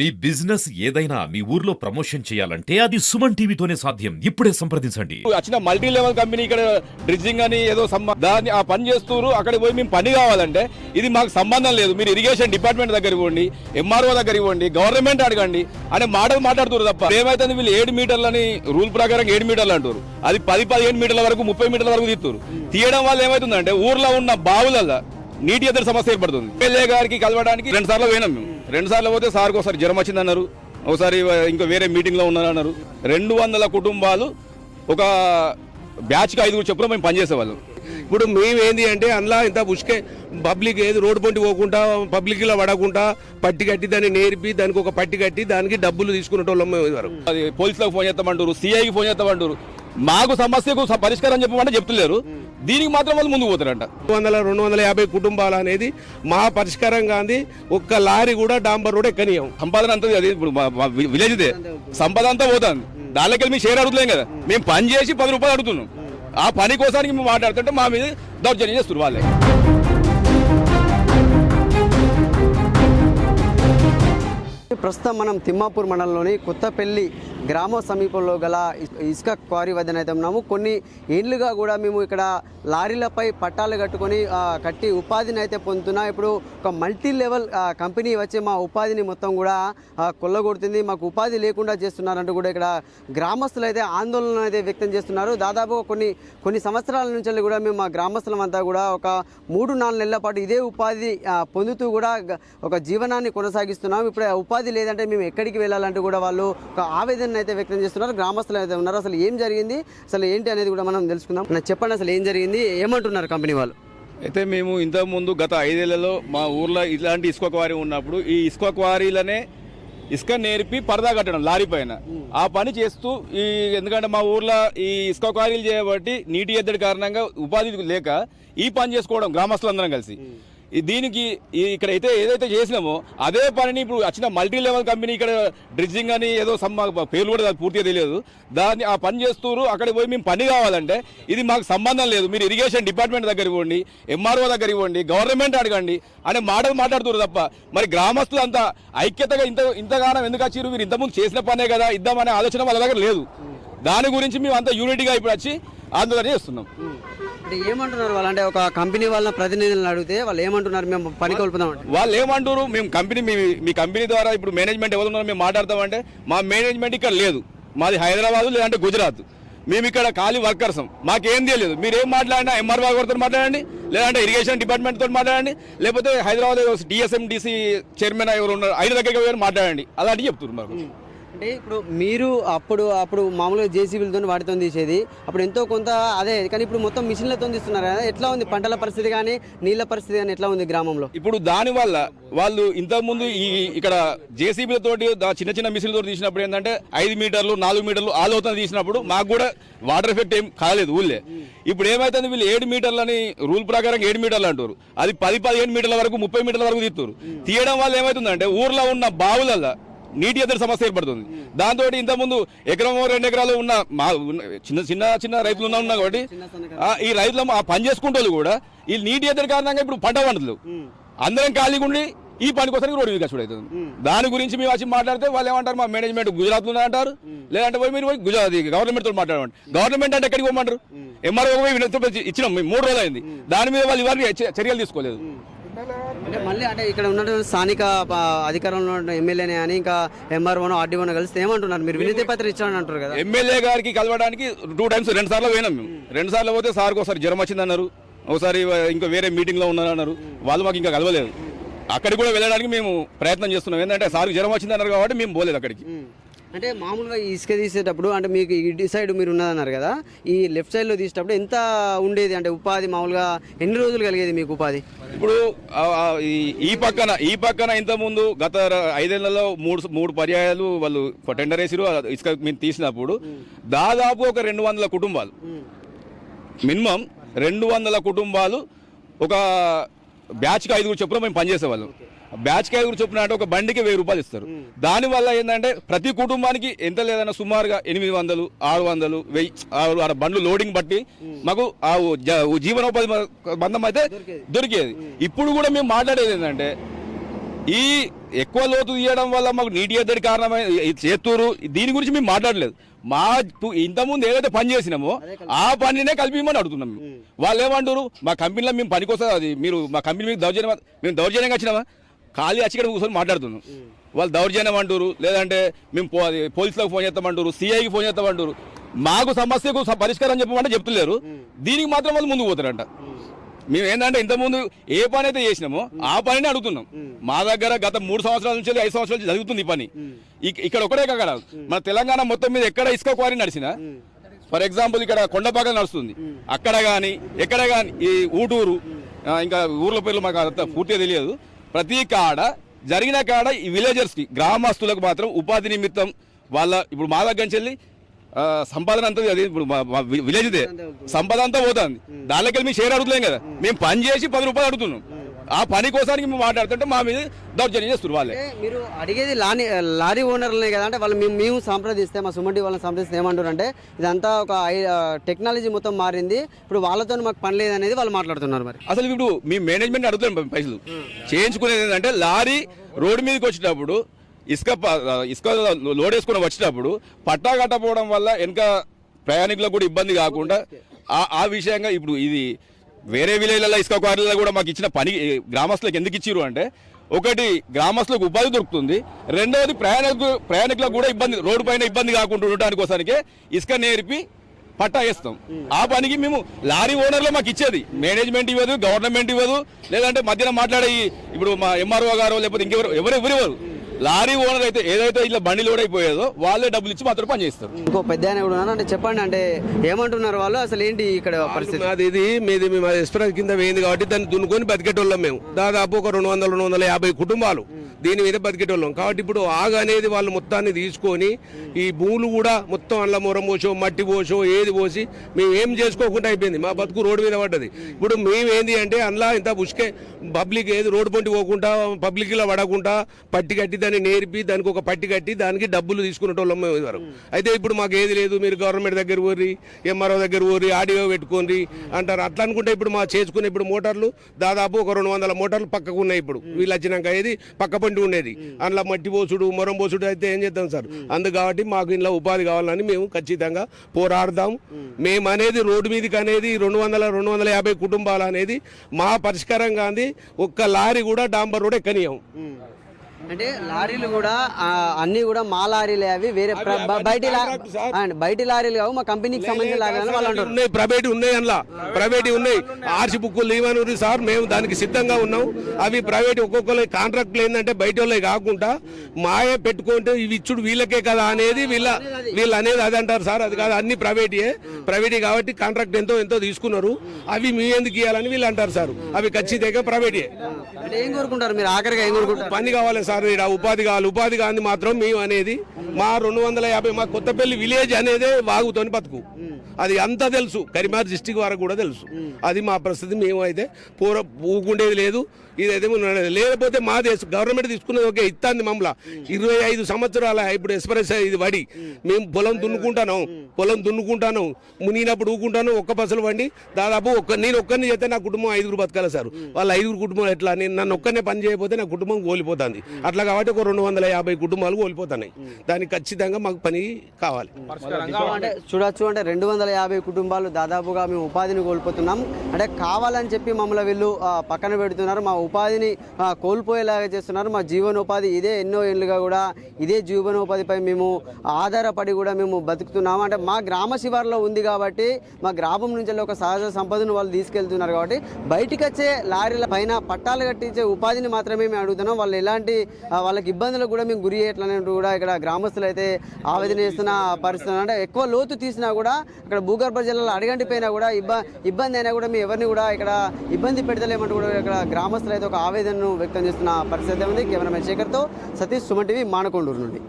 మీ business ఏదైనా మీ ఊర్లో promotion చేయాలంటే అది సుమన్ టీవీతోనే సాధ్యం. ఇప్పుడే సంప్రదించండి. వచ్చిన మల్టీ లెవెల్ కంపెనీ ఇక్కడ డ్రిడ్జింగ్ అని ఏదో దాన్ని ఆ పని చేస్తూరు అక్కడ పోయి మేము పని కావాలంటే ఇది మాకు సంబంధం లేదు. మీరు ఇరిగేషన్ డిపార్ట్మెంట్ దగ్గర ఇవ్వండి ఎంఆర్ఓ దగ్గర ఇవ్వండి గవర్నమెంట్ అడగండి అనే మాటలు మాట్లాడుతున్నారు తప్ప. ఏమైతుంది వీళ్ళు ఏడు మీటర్లని రూల్ ప్రకారం ఏడు మీటర్లు అంటారు. అది పది పదిహేను మీటర్ల వరకు ముప్పై మీటర్ల వరకు తీస్తారు తీయడం వల్ల ఏమైతుందంటే ఊర్లో ఉన్న బావులల్లో నీటి ఎదురు సమస్య ఏర్పడుతుంది. ఎమ్మెల్యే గారికి కలవడానికి రెండు సార్లు పోయినాం మేము. రెండు సార్లు పోతే సార్కి ఒకసారి జ్వరం వచ్చిందన్నారు. ఒకసారి ఇంకా వేరే మీటింగ్లో ఉన్నారన్నారు. రెండు వందల కుటుంబాలు ఒక బ్యాచ్కి ఐదుగురు చెప్పున మేము పనిచేసేవాళ్ళం. ఇప్పుడు మేము ఏంది అంటే అందులో ఇంత ఉసుకే పబ్లిక్ ఏది రోడ్డు పొంటి పోకుండా పబ్లిక్లో పడకుండా పట్టి కట్టి దాన్ని నేర్పి దానికి ఒక పట్టి కట్టి దానికి డబ్బులు తీసుకునేటోళ్ళం మేము అది పోలీసులకు ఫోన్ చేస్తామంటారు సిఐకి ఫోన్ చేస్తామంటారు. మాకు సమస్యకు పరిష్కారం చెప్పమంటే చెప్తలేరు. దీనికి మాత్రం వాళ్ళు ముందుకు పోతారంట. రెండు వందల రెండు వందల యాభై కుటుంబాలు అనేది మా పరిష్కారం కాంది ఒక్క లారీ కూడా డాంబర్ రోడ్ ఎక్కనియం సంపాదన అంతా అది ఇప్పుడు మా- మా వి- విలేజ్ ఇదే. సంపద అంతా పోతుంది. దానిలోకి మేము షేర్ అడుగుతలేం కదా. మేము పని చేసి పది రూపాయలు అడుగుతున్నాం. ఆ పని కోసానికి మేము మాట్లాడుతుంటే మా మీద దౌర్జన్యం చేస్తారు వాళ్ళే. ప్రస్తుతం మనం తిమ్మాపూర్ మండలంలోని కొత్తపల్లి గ్రామ సమీపంలో గల ఇసుక క్వారీ వద్దన అయితే ఉన్నాము. కొన్ని ఏండ్లుగా కూడా మేము ఇక్కడ లారీలపై పట్టాలు కట్టుకొని కట్టి ఉపాధిని అయితే పొందుతున్నా. ఇప్పుడు ఒక మల్టీ లెవెల్ కంపెనీ వచ్చి మా ఉపాధిని మొత్తం కూడా కొల్లగొడుతుంది. మాకు ఉపాధి లేకుండా చేస్తున్నారంటూ కూడా ఇక్కడ గ్రామస్తులు అయితే ఆందోళన అయితే వ్యక్తం చేస్తున్నారు. దాదాపు కొన్ని కొన్ని సంవత్సరాల నుంచి కూడా మేము మా గ్రామస్తులమంతా కూడా ఒక మూడు నాలుగు నెలల పాటు ఇదే ఉపాధి పొందుతూ కూడా ఒక జీవనాన్ని కొనసాగిస్తున్నాం ఇప్పుడు ఉపాధి లేదంటే మేము ఎక్కడికి వెళ్ళాలంటూ కూడా వాళ్ళు ఒక ఆవేదన అయితే వ్యక్తం చేస్తున్నారు గ్రామస్తులు అయితే ఉన్నారు. అసలు ఏం జరిగింది? అసలు ఏంటి అనేది కూడా మనం తెలుసుకుందాం. నాకు చెప్పండి అసలు ఏం జరిగింది? ఏమంటున్నారు కంపెనీ వాళ్ళు? అయితే మేము ఇంతకుముందు గత ఐదేళ్ళలో మా ఊర్లో ఇలాంటి ఇసుక క్వారీ ఉన్నప్పుడు ఈ ఇసుక క్వారీలనే ఇసుక నేర్పి పరదా కట్టడం లారీ పైన. ఆ పని చేస్తూ ఈ ఎందుకంటే మా ఊర్లో ఈ ఇసుక క్వారీలు చేయబట్టి నీటి ఎద్దడి కారణంగా ఉపాధి లేక ఈ పని చేసుకోవడం గ్రామస్తులందరం కలిసి. దీనికి ఇక్కడ అయితే ఏదైతే చేసినామో అదే పనిని ఇప్పుడు వచ్చిన మల్టీ లెవెల్ కంపెనీ ఇక్కడ డ్రిడ్జింగ్ అని ఏదో సమ్మ పేర్లు కూడా పూర్తిగా తెలియదు. దాన్ని ఆ పని చేస్తూరు అక్కడ పోయి మేము పని కావాలంటే ఇది మాకు సంబంధం లేదు. మీరు ఇరిగేషన్ డిపార్ట్మెంట్ దగ్గరికి ఇవ్వండి ఎంఆర్ఓ దగ్గర ఇవ్వండి గవర్నమెంట్ అడగండి అనే మాటలు మాట్లాడుతున్నారు తప్ప మరి గ్రామస్తులు అంతా ఐక్యతగా ఇంత ఇంతగానం ఎందుకు వచ్చారు మీరు ఇంతకుముందు చేసిన పనే కదా ఇద్దామనే ఆలోచన వాళ్ళ దగ్గర లేదు. దాని గురించి మేము అంతా యూనిట్గా ఇప్పుడు వచ్చి ఆందోళన చేస్తున్నాం. అంటే ఏమంటున్నారు వాళ్ళు? అంటే ఒక కంపెనీ వాళ్ళ ప్రతినిధులను అడిగితే వాళ్ళు ఏమంటున్నారు? మేము పని కోల్పుదాం అంటే వాళ్ళు ఏమంటారు మేము కంపెనీ మీ మీ కంపెనీ ద్వారా ఇప్పుడు మేనేజ్మెంట్ ఎవరు ఉన్నారో మేము మాట్లాడతామంటే మా మేనేజ్మెంట్ ఇక్కడ లేదు. మాది హైదరాబాద్ లేదంటే గుజరాత్. మేము ఇక్కడ ఖాళీ వర్కర్స్. మాకేం తెలియదు. మీరు ఏం మాట్లాడినా ఎంఆర్ఓ గారితో మాట్లాడండి లేదంటే ఇరిగేషన్ డిపార్ట్మెంట్ తోటి మాట్లాడండి లేకపోతే హైదరాబాద్ డిఎస్ఎండిసి చైర్మన్ ఎవరు ఉన్నారు ఆయన దగ్గరికి మాట్లాడండి. అలాంటివి చెప్తున్నారు మాకు. అంటే ఇప్పుడు మీరు అప్పుడు అప్పుడు మామూలుగా జేసీబీలతో వాటితో తీసేది. అప్పుడు ఎంతో కొంత అదే కానీ ఇప్పుడు మొత్తం మిషన్లతో తీస్తున్నారు కదా ఎట్లా ఉంది పంటల పరిస్థితి కానీ నీళ్ళ పరిస్థితి కానీ ఎట్లా ఉంది గ్రామంలో? ఇప్పుడు దాని వల్ల వాళ్ళు ఇంతకుముందు ఈ ఇక్కడ జేసీబీలతో తోటి చిన్న చిన్న మిషన్లతో తీసినప్పుడు ఏంటంటే ఐదు మీటర్లు నాలుగు మీటర్లు ఆ లోతున తీసినప్పుడు మాకు కూడా వాటర్ ఎఫెక్ట్ ఏం కాలేదు ఊళ్ళే. ఇప్పుడు ఏమైతుంది వీళ్ళు ఏడు మీటర్లని రూల్ ప్రకారం ఏడు మీటర్లు అంటారు. అది పది పదిహేను మీటర్ల వరకు ముప్పై మీటర్ల వరకు తీస్తారు తీయడం వల్ల ఏమవుతుందంటే ఊర్లో ఉన్న బావులలో నీటి ఎదురు సమస్య ఏర్పడుతుంది. దాంతో ఇంతకుముందు ఎకరం రెండు ఎకరాలు ఉన్న మా చిన్న చిన్న చిన్న రైతులు ఉన్నా ఉన్నా కాబట్టి ఈ రైతులు ఆ పని చేసుకుంటే కూడా ఈ నీటి ఎదురు కారణంగా ఇప్పుడు పంట పండుతుంది అందరం ఖాళీగా ఉండి ఈ పని కోసం రోడ్డు వికాస్ అవుతుంది దాని గురించి మేము వచ్చి మాట్లాడితే వాళ్ళు ఏమంటారు మా మేనేజ్మెంట్ గుజరాత్లో అంటారు లేదంటే పోయి మీరు పోయి గుజరాత్ గవర్నమెంట్తో మాట్లాడమండి గవర్నమెంట్ అంటే ఎక్కడికి పోమంటారు? ఎంఆర్ఓ పోయి వినతి ఇచ్చినాం మేము మూడు రోజులు అయింది. దాని మీద వాళ్ళు ఇవన్నీ చర్యలు తీసుకోలేదు. అంటే మళ్ళీ అంటే ఇక్కడ ఉన్నటువంటి స్థానిక అధికారంలో ఉన్న ఎమ్మెల్యేనే అని ఇంకా ఎంఆర్ఓనో ఆర్డీఓనో కలిస్తే ఏమంటున్నారు? మీరు వినతి పత్రం ఇచ్చారని అంటారు కదా. ఎమ్మెల్యే గారికి కలవడానికి టూ టైమ్స్ రెండు సార్లు పోయినాం మేము. రెండు సార్లు పోతే సార్కి ఒకసారి జ్వరం వచ్చిందన్నారు. ఒకసారి ఇంకా వేరే మీటింగ్లో ఉన్నారన్నారు. వాళ్ళు మాకు ఇంకా కలవలేదు. అక్కడికి కూడా వెళ్ళడానికి మేము ప్రయత్నం చేస్తున్నాం. ఏంటంటే సార్కి జ్వరం వచ్చిందన్నారు కాబట్టి మేము పోలేదు అక్కడికి. అంటే మామూలుగా ఈ ఇసుక తీసేటప్పుడు అంటే మీకు ఇటు సైడ్ మీరు ఉన్నదన్నారు కదా ఈ లెఫ్ట్ సైడ్లో తీసేటప్పుడు ఎంత ఉండేది? అంటే ఉపాధి మామూలుగా ఎన్ని రోజులు కలిగేది మీకు ఉపాధి? ఇప్పుడు ఈ- పక్కన ఈ పక్కన ఇంత ముందు గత ఐదేళ్ళలో మూడు మూడు పర్యాయాలు వాళ్ళు టెండర్ వేసిరు ఇసుక మేము తీసినప్పుడు దాదాపు ఒక రెండు వందల కుటుంబాలు. మినిమం రెండు వందల కుటుంబాలు ఒక బ్యాచ్కి ఐదుగురు చొప్పున మేము పనిచేసేవాళ్ళం. బ్యాచ్కి ఐదుగురు చొప్పున అంటే ఒక బండికి వెయ్యి రూపాయలు ఇస్తారు. దానివల్ల ఏంటంటే ప్రతి కుటుంబానికి ఎంత లేదన్నా సుమారుగా ఎనిమిది వందలు ఆరు వందలు వెయ్యి ఆరు ఆరు బండ్లు లోడింగ్ బట్టి మాకు ఆ జీవనోపాధి బంధం అయితే దొరికేది. ఇప్పుడు కూడా మేము మాట్లాడేది ఏంటంటే ఈ ఎక్కువ లోతు తీయడం వల్ల మాకు నీటి ఎద్దడి కారణమై ఈ చేత్తూరు దీని గురించి మేము మాట్లాడలేదు. మా ఇంతకుముందు ఏదైతే పని చేసినామో ఆ పనినే కలిపిమని అడుగుతున్నాం మేము. వాళ్ళు ఏమంటారు మా కంపెనీలో మేము పనికోసం అది మీరు మా కంపెనీ మీకు దౌర్జన్యం మేము దౌర్జన్యంగా వచ్చినామా? ఖాళీ వచ్చి ఇక్కడ కూర్చొని మాట్లాడుతున్నాం. వాళ్ళు దౌర్జన్యం అంటారు లేదంటే మేము పోలీసులకు ఫోన్ చేస్తామంటారు సిఐకి ఫోన్ చేస్తామంటారు మాకు సమస్యకు పరిష్కారం చెప్పమంటే చెప్తలేరు. దీనికి మాత్రం వాళ్ళు ముందుకు పోతారంట. మేము. ఏంటంటే ఇంతకుముందు ఏ పని అయితే చేసినామో ఆ పనిని అడుగుతున్నాం. మా దగ్గర గత మూడు సంవత్సరాల నుంచి ఐదు సంవత్సరాల నుంచి జరుగుతుంది ఈ పని. ఇక్- ఇక్కడ ఒకటే కాక మన తెలంగాణ మొత్తం మీద ఎక్కడ ఇసుక క్వారీ నడిచినా ఫర్ ఎగ్జాంపుల్ ఇక్కడ కొండపాక నడుస్తుంది. అక్కడ కానీ ఎక్కడ కానీ ఈ ఊటూరు ఇంకా ఊర్ల పేర్లు మాకు పూర్తిగా తెలియదు. ప్రతి కాడ జరిగిన కాడ ఈ విలేజర్స్కి గ్రామస్తులకు మాత్రం ఉపాధి నిమిత్తం వాళ్ళ ఇప్పుడు మా దగ్గర నుంచి వెళ్ళి సంపాదన అంతా అది ఇప్పుడు మా- మా వి- విలేజ్ దే సంపద అంతా పోతుంది. దానిలోకి మేము షేర్ అడుగుతలేం కదా. మేము పని చేసి పది రూపాయలు అడుగుతున్నాం. ఆ పని కోసానికి మేము మాట్లాడుతుంటే మా మీద దౌర్జన్యం చేస్తున్నారు వాళ్ళే. మీరు అడిగేది లారీ లారీ ఓనర్లనే కదా అంటే వాళ్ళు మేము మేము సంప్రదిస్తే మా సుమంటి వాళ్ళని సంప్రదిస్తే ఏమంటారు అంటే ఇదంతా ఒక టెక్నాలజీ మొత్తం మారింది ఇప్పుడు వాళ్ళతో మాకు పని లేదనేది వాళ్ళు మాట్లాడుతున్నారు మరి. అసలు ఇప్పుడు మీ మేనేజ్మెంట్ అడుగుతాం పైసలు. చేయించుకునేది ఏంటంటే లారీ రోడ్డు మీదకి వచ్చేటప్పుడు ఇసుక ఇసుక లోడ్ వేసుకుని వచ్చేటప్పుడు పట్టా కట్టపోవడం వల్ల వెనక ప్రయాణికులకు కూడా ఇబ్బంది కాకుండా ఆ- ఆ విషయంగా ఇప్పుడు ఇది వేరే విలేజ్లలో ఇసుక క్వారీలలో కూడా మాకు ఇచ్చిన పని గ్రామస్తులకు ఎందుకు ఇచ్చిర్రు అంటే ఒకటి గ్రామస్తులకు ఉపాధి దొరుకుతుంది రెండవది ప్రయాణికు ప్రయాణికులకు కూడా ఇబ్బంది రోడ్డు పైన ఇబ్బంది కాకుండా ఉండటానికి కోసానికే ఇసుక నేర్పి పట్టా వేస్తాం. ఆ పనికి మేము లారీ ఓనర్లో మాకు ఇచ్చేది మేనేజ్మెంట్ ఇవ్వదు గవర్నమెంట్ ఇవ్వదు లేదంటే మధ్యన మాట్లాడే ఇప్పుడు మా ఎంఆర్ఓ గారు లేకపోతే ఇంకెవరు ఎవరు ఎవరు ఇవ్వరు. లారీ ఓనర్ అయితే ఏదైతే ఇట్లా బండి లోడ్ అయిపోయేదో వాళ్ళే డబ్బులు ఇచ్చి మాత్రం పని చేస్తారు. ఇంకో పెద్ద ఆయన కూడా ఉన్నారు అంటే చెప్పండి అంటే ఏమంటున్నారు వాళ్ళు? అసలు ఏంటి ఇక్కడ పరిస్థితి? మాది ఇది మీది మేము ఎక్స్ప్రెస్ కింద వేయింది కాబట్టి దాన్ని దున్నుకొని బతికేటోళ్ళం మేము. దాదాపు ఒక రెండు వందల రెండు వందల యాభై కుటుంబాలు. దీని మీద బతికేటోళ్ళం. కాబట్టి ఇప్పుడు ఆగ అనేది వాళ్ళు మొత్తాన్ని తీసుకొని ఈ భూములు కూడా మొత్తం అందులో మొరం పోసో మట్టి పోసో ఏది పోసి మేము ఏం చేసుకోకుండా అయిపోయింది. మా బతుకు రోడ్డు మీద పడ్డది. ఇప్పుడు మేము ఏంది అంటే అందులో ఇంత ఉసుకే పబ్లిక్ ఏది రోడ్డు పొంటి పోకుండా పబ్లిక్లో పడకుండా పట్టి కట్టి దాన్ని నేర్పి దానికి ఒక పట్టి కట్టి దానికి డబ్బులు తీసుకునేటోళ్ళం మేము ఇదివరకు. అయితే ఇప్పుడు మాకు ఏది లేదు మీరు గవర్నమెంట్ దగ్గర పోరి ఎంఆర్ఓ దగ్గర పోరి ఆడియో పెట్టుకోండి అంటారు. అట్లా అనుకుంటే ఇప్పుడు మా చేసుకునే ఇప్పుడు మోటార్లు దాదాపు ఒక రెండు వందల మోటార్లు పక్కకు ఉన్నాయి ఇప్పుడు. వీళ్ళు వచ్చినాక ఏది? పక్క పంటి ఉండేది. అందులో మట్టి పోసుడు మొరం పోసుడు అయితే ఏం చేద్దాం సార్? అందు కాబట్టి మాకు ఇంట్లో ఉపాధి కావాలని మేము ఖచ్చితంగా పోరాడదాం మేము. అనేది రోడ్డు మీదకి అనేది రెండు వందల రెండు వందల యాభై కుటుంబాలు అనేది మా పరిష్కారం కాంది ఒక్క లారీ కూడా డాంబర్ రోడ్ ఎక్కనియం అంటే లారీలు కూడా అన్ని కూడా మా లారీలే అవి వేరే బయటి బయటి లారీలు కావు మా కంపెనీకి సంబంధించిన లారీలు అని వాళ్ళు అంటారు. ఉన్నాయి ప్రైవేట్ ఉన్నాయి అందులో. ప్రైవేట్ ఉన్నాయి. ఆర్సి బుక్కులు లేవని సార్ మేము దానికి సిద్ధంగా ఉన్నాం. అవి ప్రైవేట్ ఒక్కొక్కరు కాంట్రాక్ట్లు ఏంటంటే బయట వాళ్ళే కాకుండా మాయే పెట్టుకుంటే ఇవి ఇచ్చుడు వీళ్ళకే కదా అనేది వీళ్ళ వీళ్ళు అనేది అది అంటారు సార్. అది కాదు అన్ని ప్రైవేటే. ప్రైవేట్ కాబట్టి కాంట్రాక్ట్ ఎంతో ఎంతో తీసుకున్నారు. అవి మీ ఎందుకు ఇవ్వాలని వీళ్ళు అంటారు సార్. అవి ఖచ్చితంగా ప్రైవేటే. ఏం కోరుకుంటారు మీరు? ఆఖరిగా ఏం కోరుకుంటారు? పని కావాలి సార్ ఇక్కడ ఉపాధి కావాలి ఉపాధి కాని మాత్రం మేము అనేది మా రెండు వందల యాభై మా కొత్తపల్లి విలేజ్ అనేదే వాగుతోని బతుకు. అది అంతా తెలుసు. కరీంనగర్ డిస్టిక్ వరకు కూడా తెలుసు. అది మా పరిస్థితి మేము అయితే పూర ఊకుండేది లేదు ఇదైతే. లేకపోతే మా దేశం గవర్నమెంట్ తీసుకున్నది ఓకే ఇస్తాంది మమ్మల్ని. ఇరవై ఐదు సంవత్సరాల ఇప్పుడు ఎక్స్ప్రెస్ ఇది వడి. మేము. పొలం దున్నుకుంటాను. పొలం దున్నుకుంటాను. మునిగినప్పుడు ఊకుంటాను ఒక్క పసలు వండి దాదాపు ఒక్క నేను ఒక్కరిని చేస్తే నా కుటుంబం ఐదుగురు బతకాలి సార్. వాళ్ళ ఐదుగురు కుటుంబం ఎట్లా? నేను నన్ను ఒక్కనే పని చేయకపోతే నా కుటుంబం కోల్పోతుంది. అట్లా కాబట్టి ఒక రెండు వందల యాభై కుటుంబాలు కోల్పోతున్నాయి. దానికి ఖచ్చితంగా మాకు పని కావాలి. చూడొచ్చు అంటే రెండు వందల యాభై కుటుంబాలు దాదాపుగా మేము ఉపాధిని కోల్పోతున్నాం. అంటే కావాలని చెప్పి మమ్మల్ని వీళ్ళు పక్కన పెడుతున్నారు. మా ఉపాధిని కోల్పోయేలాగా చేస్తున్నారు. మా జీవనోపాధి ఇదే ఎన్నో ఏళ్ళుగా కూడా ఇదే జీవనోపాధిపై మేము ఆధారపడి కూడా మేము బతుకుతున్నాము అంటే మా గ్రామ శివార్లో ఉంది కాబట్టి మా గ్రామం నుంచి వెళ్ళి ఒక సహజ సంపదను వాళ్ళు తీసుకెళ్తున్నారు కాబట్టి బయటికి వచ్చే లారీల పైన పట్టాలు కట్టించే ఉపాధిని మాత్రమే మేము అడుగుతున్నాం. వాళ్ళు ఎలాంటి వాళ్ళకి ఇబ్బందులకు కూడా మేము గురి చేయట్లనే కూడా ఇక్కడ గ్రామస్తులు అయితే ఆవేదన చేస్తున్న పరిస్థితులు. అంటే ఎక్కువ లోతు తీసినా కూడా అక్కడ భూగర్భ జలాలు అడగంటిపోయినా కూడా ఇబ్బ ఇబ్బంది అయినా కూడా మేము ఎవరిని కూడా ఇక్కడ ఇబ్బంది పెడతలేమంటూ కూడా ఇక్కడ గ్రామస్తులు అయితే ఒక ఆవేదనను వ్యక్తం చేస్తున్న పరిస్థితి ఉంది. కెమెరామెన్ శేఖర్తో సతీష్ సుమన్ టీవీ మానకొండూరు నుండి.